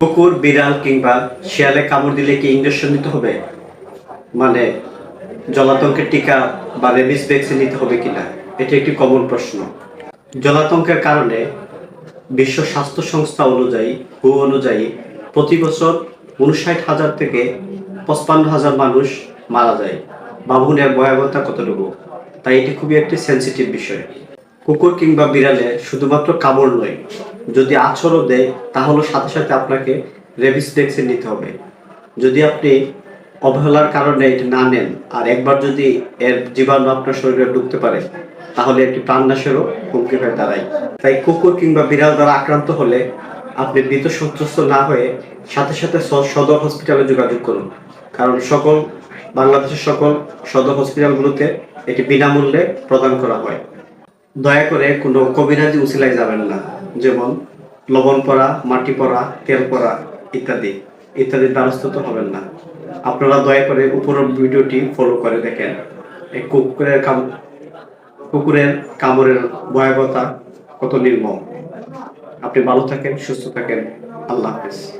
কুকুর, বিড়াল কিংবা শিয়ালে কামড় দিলে কি ইঞ্জেকশন নিতে হবে? মানে জলাতঙ্কের টিকা বা রেবিস ভ্যাকসিন নিতে হবে কিনা? এটি একটি কমন প্রশ্ন। জলাতঙ্কের কারণে বিশ্ব স্বাস্থ্য সংস্থা অনুযায়ী হু অনুযায়ী প্রতি বছর উনষাট হাজার থেকে পঁচপান্ন হাজার মানুষ মারা যায়। ভাবুন এর ভয়াবহতা কতটুকু? তাই এটি খুবই একটি সেন্সিটিভ বিষয়। কুকুর কিংবা বিড়ালে শুধুমাত্র কামড় নয়, যদি আছরও দেয়, তাহলে সাথে সাথে আপনাকে রেবিস ভ্যাকসিন নিতে হবে। যদি আপনি অবহেলার কারণে এটি না নেন, আর একবার যদি এর জীবাণু আপনার শরীরে ঢুকতে পারে, তাহলে একটি প্রাণনাশেরও হুমকি হয়ে দাঁড়ায়। তাই কুকুর কিংবা বিড়াল দ্বারা আক্রান্ত হলে আপনি ভীত সন্ত্রস্ত না হয়ে সাথে সাথে সদর হসপিটালে যোগাযোগ করুন। কারণ সকল, বাংলাদেশের সকল সদর হসপিটালগুলোতে এটি বিনামূল্যে প্রদান করা হয়। দয়া করে কোনো কবিরাজি উসিলায় যাবেন না। যেমন লবণ পরা, মাটি পরা, তেল পরা ইত্যাদি। ইত্যাদি দ্বারস্থ হবেন না। আপনারা দয়া করে উপরের ভিডিওটি ফলো করে দেখেন। এই কুকুরের কাম কুকুরের কামড়ের ভয়াবহতা কত নির্মম। আপনি ভালো থাকেন, সুস্থ থাকেন। আল্লাহ হাফেজ।